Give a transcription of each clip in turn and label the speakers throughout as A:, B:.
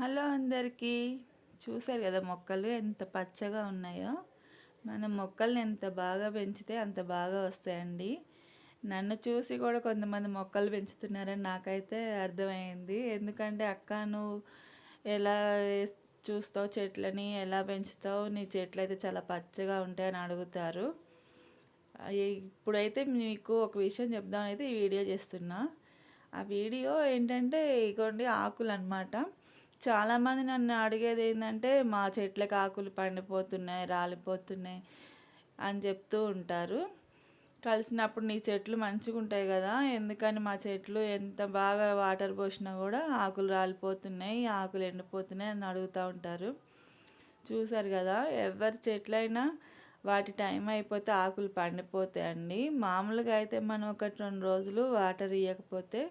A: Hello అందరికీ. చూసారు కదా మొక్కలు ఎంత పచ్చగా ఉన్నాయో? మనం మొక్కల్ని ఎంత బాగా పెంచితే అంత బాగా వస్తాయండి. నన్ను చూసి కూడా కొంతమంది మొక్కలు పెంచుతున్నారని నాకైతే అర్థమైంది. ఎందుకంటే అక్క నువ్వు ఎలా చూస్తావు చెట్లని ఎలా పెంచుతావు? నీ చెట్లు అయితే చాలా పచ్చగా ఉంటాయని అడుగుతారు. ఇప్పుడైతే మీకు ఒక విషయం చెప్దామని అయితే ఈ వీడియో చేస్తున్నా. ఆ వీడియో ఏంటంటే ఇగోండి ఆకులు అనమాట చాలామంది నన్ను అడిగేది ఏంటంటే మా చెట్లకు ఆకులు పండిపోతున్నాయి రాలిపోతున్నాయి అని చెప్తూ ఉంటారు. కలిసినప్పుడు నీ చెట్లు మంచిగా ఉంటాయి కదా ఎందుకని మా చెట్లు ఎంత బాగా వాటర్ పోసినా కూడా ఆకులు రాలిపోతున్నాయి ఆకులు ఎండిపోతున్నాయి అని అడుగుతూ ఉంటారు. చూసారు కదా ఎవరి చెట్లైనా వాటి టైం అయిపోతే ఆకులు పండిపోతాయండి. మామూలుగా అయితే మనం ఒకటి రెండు రోజులు వాటర్ ఇవ్వకపోతే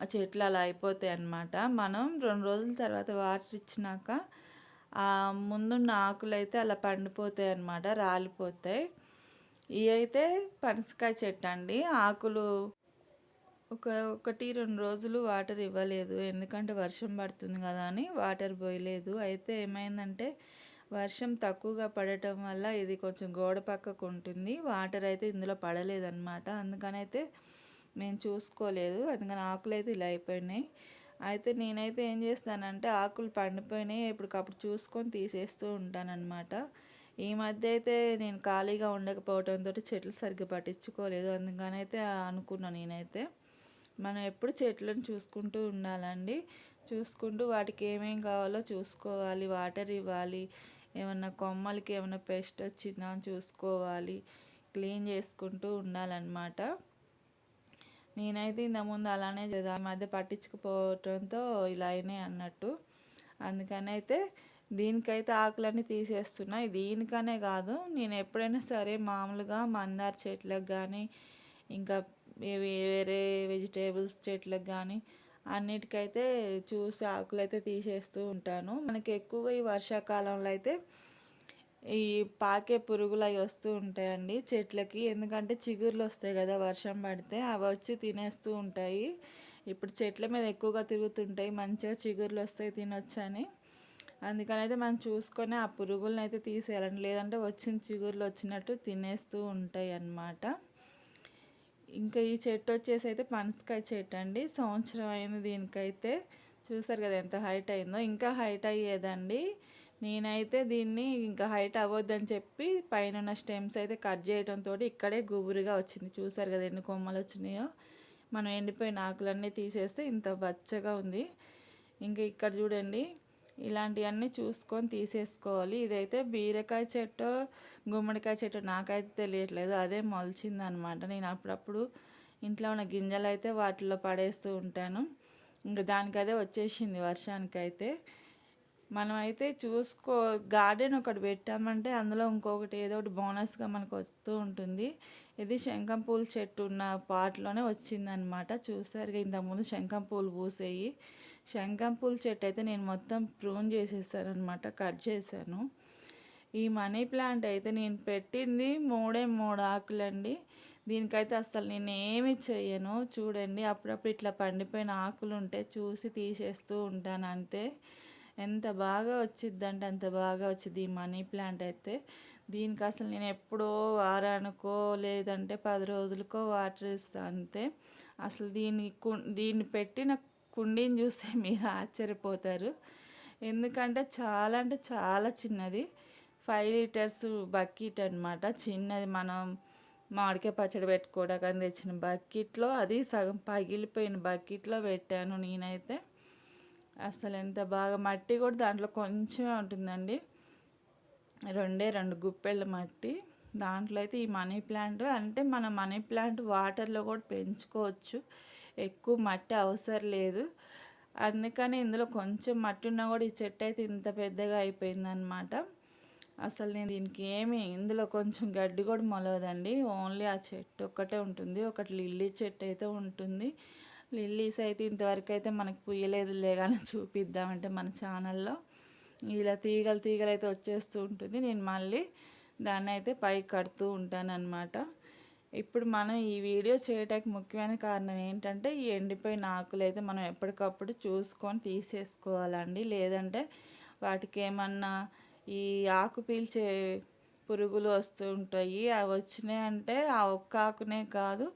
A: ఆ చెట్లు అలా అయిపోతాయి అన్నమాట. మనం రెండు రోజుల తర్వాత వాటర్ ఇచ్చినాక ఆ ముందున్న ఆకులు అయితే అలా పండిపోతాయి అన్నమాట రాలిపోతాయి. ఇవి అయితే పనసకాయ చెట్టు అండి. ఆకులు ఒక ఒకటి రెండు రోజులు వాటర్ ఇవ్వలేదు. ఎందుకంటే వర్షం పడుతుంది కదా అని వాటర్ పోయలేదు. అయితే ఏమైందంటే వర్షం తక్కువగా పడటం వల్ల ఇది కొంచెం గోడ పక్కకు ఉంటుంది. వాటర్ అయితే ఇందులో పడలేదన్నమాట. అందుకని అయితే మేము చూసుకోలేదు. అందుకని ఆకులు అయితే ఇలా అయిపోయినాయి. అయితే నేనైతే ఏం చేస్తానంటే ఆకులు పండిపోయినాయి. ఇప్పటికప్పుడు చూసుకొని తీసేస్తూ ఉంటానన్నమాట. ఈ మధ్య అయితే నేను ఖాళీగా ఉండకపోవడంతో చెట్లు సరిగ్గా పట్టించుకోలేదు. అందుకని అయితే అనుకున్నాను నేనైతే. మనం ఎప్పుడు చెట్లను చూసుకుంటూ ఉండాలండి. చూసుకుంటూ వాటికి ఏమేం కావాలో చూసుకోవాలి. వాటర్ ఇవ్వాలి. ఏమన్నా కొమ్మలకి ఏమైనా పెస్ట్ వచ్చిందా అని చూసుకోవాలి. క్లీన్ చేసుకుంటూ ఉండాలన్నమాట. నేనైతే ఇంతకుముందు అలానే చేద్దాం ఈ మధ్య పట్టించుకుపోవటంతో ఇలా అయినాయి అన్నట్టు. అందుకని అయితే దీనికైతే ఆకులన్నీ తీసేస్తున్నా. దీనికనే కాదు. నేను ఎప్పుడైనా సరే మామూలుగా మందార చెట్లకు కానీ ఇంకా వేరే వెజిటేబుల్స్ చెట్లకు కానీ అన్నిటికైతే చూసి ఆకులు అయితే తీసేస్తూ ఉంటాను. మనకి ఎక్కువగా ఈ వర్షాకాలంలో అయితే ఈ పాకే పురుగులు అవి వస్తూ ఉంటాయండి చెట్లకి. ఎందుకంటే చిగుర్లు వస్తాయి కదా వర్షం పడితే అవి వచ్చి తినేస్తూ ఉంటాయి. ఇప్పుడు చెట్ల మీద ఎక్కువగా తిరుగుతుంటాయి మంచిగా చిగుర్లు వస్తాయి తినొచ్చని. అందుకని అయితే మనం చూసుకొని ఆ పురుగులను అయితే తీసేయాలండి. లేదంటే వచ్చిన చిగుర్లు వచ్చినట్టు తినేస్తూ ఉంటాయి అన్నమాట ఇంకా ఈ చెట్టు వచ్చేసి అయితే పనసకాయ చెట్టు అండి. సంవత్సరం అయింది దీనికైతే. చూసారు కదా ఎంత హైట్ అయిందో. ఇంకా హైట్ అయ్యేదండి. నేనైతే దీన్ని ఇంకా హైట్ అవ్వద్దని చెప్పి పైన ఉన్న స్టెమ్స్ అయితే కట్ చేయడంతో ఇక్కడే గుబురుగా వచ్చింది. చూసారు కదా ఎన్ని కొమ్మలు వచ్చినాయో. మనం ఎండిపోయిన ఆకులన్నీ తీసేస్తే ఇంత బచ్చగా ఉంది. ఇంకా ఇక్కడ చూడండి ఇలాంటివన్నీ చూసుకొని తీసేసుకోవాలి. ఇదైతే బీరకాయ చెట్టు గుమ్మడికాయ చెట్టు నాకైతే తెలియట్లేదు. అదే మొలిచిందనమాట. నేను అప్పుడప్పుడు ఇంట్లో ఉన్న గింజలు అయితే వాటిలో పడేస్తూ ఉంటాను. ఇంకా దానికదే వచ్చేసింది వర్షానికైతే. మనం అయితే చూసుకో గార్డెన్ ఒకటి పెట్టామంటే అందులో ఇంకొకటి ఏదో ఒకటి బోనస్గా మనకు వస్తూ ఉంటుంది. ఇది శంఖం పూలు చెట్టు ఉన్న పాటలోనే వచ్చిందనమాట. చూసారు ఇంతకుముందు శంఖం పూలు పూసేయి. శంఖం పూలు చెట్టు అయితే నేను మొత్తం ప్రూన్ చేసేసాను అనమాట కట్ చేశాను. ఈ మనీ ప్లాంట్ అయితే నేను పెట్టింది మూడే మూడు ఆకులండి. దీనికైతే అసలు నేను ఏమి చేయను చూడండి అప్పుడప్పుడు ఇట్లా పండిపోయిన ఆకులు ఉంటే చూసి తీసేస్తూ ఉంటాను అంతే. ఎంత బాగా వచ్చిద్దంటే అంత బాగా వచ్చింది ఈ మనీ ప్లాంట్ అయితే. దీనికి అసలు నేను ఎప్పుడో వారానికో లేదంటే పది రోజులకో వాటర్ ఇస్తాను అంతే. అసలు దీని కు దీన్ని పెట్టిన కుండీని చూస్తే మీరు ఆశ్చర్యపోతారు. ఎందుకంటే చాలా అంటే చాలా చిన్నది. ఫైవ్ లీటర్స్ బకెట్ అనమాట చిన్నది మనం మామిడికాయ పచ్చడి పెట్టుకోవడానికి తెచ్చిన బకెట్లో అది సగం పగిలిపోయిన బకెట్లో పెట్టాను నేనైతే. అసలు ఎంత బాగా మట్టి కూడా దాంట్లో కొంచెమే ఉంటుందండి. రెండే రెండు గుప్పెళ్ళ మట్టి. దాంట్లో అయితే ఈ మనీ ప్లాంట్ అంటే మన మనీ ప్లాంట్ వాటర్లో కూడా పెంచుకోవచ్చు. ఎక్కువ మట్టి అవసరం లేదు. అందుకని ఇందులో కొంచెం మట్టి ఉన్నా కూడా ఈ చెట్టు అయితే ఇంత పెద్దగా అయిపోయిందనమాట అసలు నేను దీనికి ఏమి ఇందులో కొంచెం గడ్డి కూడా మొలవదండి. ఓన్లీ ఆ చెట్టు ఒక్కటే ఉంటుంది. ఒకటి లిల్లీ చెట్టు అయితే ఉంటుంది. లిల్లీస్ అయితే ఇంతవరకు అయితే మనకు పుయ్యలేదులే కానీ చూపిద్దామంటే మన ఛానల్లో ఇలా తీగలు తీగలు అయితే వచ్చేస్తూ ఉంటుంది. నేను మళ్ళీ దాన్ని అయితే పైకి కడుతూ ఉంటానన్నమాట. ఇప్పుడు మనం ఈ వీడియో చేయటానికి ముఖ్యమైన కారణం ఏంటంటే ఈ ఎండిపోయిన ఆకులు అయితే మనం ఎప్పటికప్పుడు చూసుకొని తీసేసుకోవాలండి. లేదంటే వాటికి ఏమన్నా ఈ ఆకు పీల్చే పురుగులు వస్తూ ఉంటాయి. అవి వచ్చినాయంటే ఆ ఒక్క ఆకునే కాదు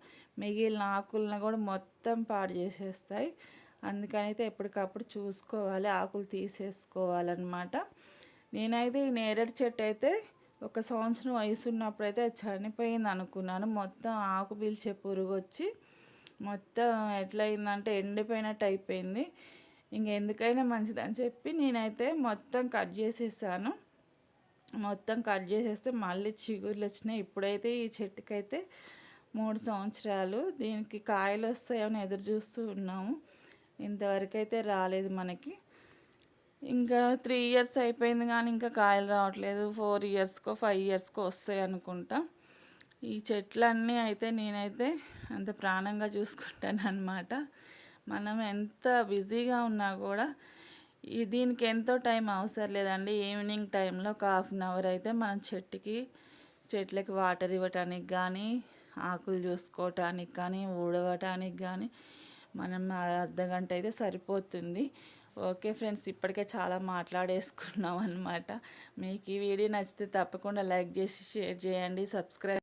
A: మిగిలిన ఆకులను కూడా మొత్తం పాడు చేసేస్తాయి. అందుకనైతే ఎప్పటికప్పుడు చూసుకోవాలి ఆకులు తీసేసుకోవాలన్నమాట. నేనైతే ఈ నేరేడు చెట్టు అయితే ఒక సంవత్సరం వయసు ఉన్నప్పుడు అది చనిపోయింది అనుకున్నాను. మొత్తం ఆకు పీల్చే పురుగు వచ్చి మొత్తం ఎట్లయిందంటే ఎండిపోయినట్టు అయిపోయింది. ఇంకెందుకైనా మంచిదని చెప్పి నేనైతే మొత్తం కట్ చేసేసాను. మొత్తం కట్ చేసేస్తే మళ్ళీ చిగుర్లు వచ్చినాయి. ఇప్పుడైతే ఈ చెట్టుకైతే మూడు సంవత్సరాలు దీనికి కాయలు వస్తాయని ఎదురు చూస్తూ ఉన్నాము. ఇంతవరకు అయితే రాలేదు మనకి. ఇంకా త్రీ ఇయర్స్ అయిపోయింది కానీ ఇంకా కాయలు రావట్లేదు. ఫోర్ ఇయర్స్కో ఫైవ్ ఇయర్స్కో వస్తాయి అనుకుంటా. ఈ చెట్లన్నీ అయితే నేనైతే అంత ప్రాణంగా చూసుకుంటాను అనమాట మనం ఎంత బిజీగా ఉన్నా కూడా ఈ దీనికి ఎంతో టైం అవసరం లేదండి. ఈవినింగ్ టైంలో ఒక హాఫ్ అన్ అవర్ అయితే మనం చెట్టుకి చెట్లకి వాటర్ ఇవ్వటానికి కానీ ఆకులు చూసుకోవటానికి కానీ ఊడవటానికి కానీ మనం అర్ధ గంట అయితే సరిపోతుంది. ఓకే ఫ్రెండ్స్ ఇప్పటికే చాలా మాట్లాడేసుకున్నాం అనమాట మీకు ఈ వీడియో నచ్చితే తప్పకుండా లైక్ చేసి షేర్ చేయండి సబ్స్క్రైబ్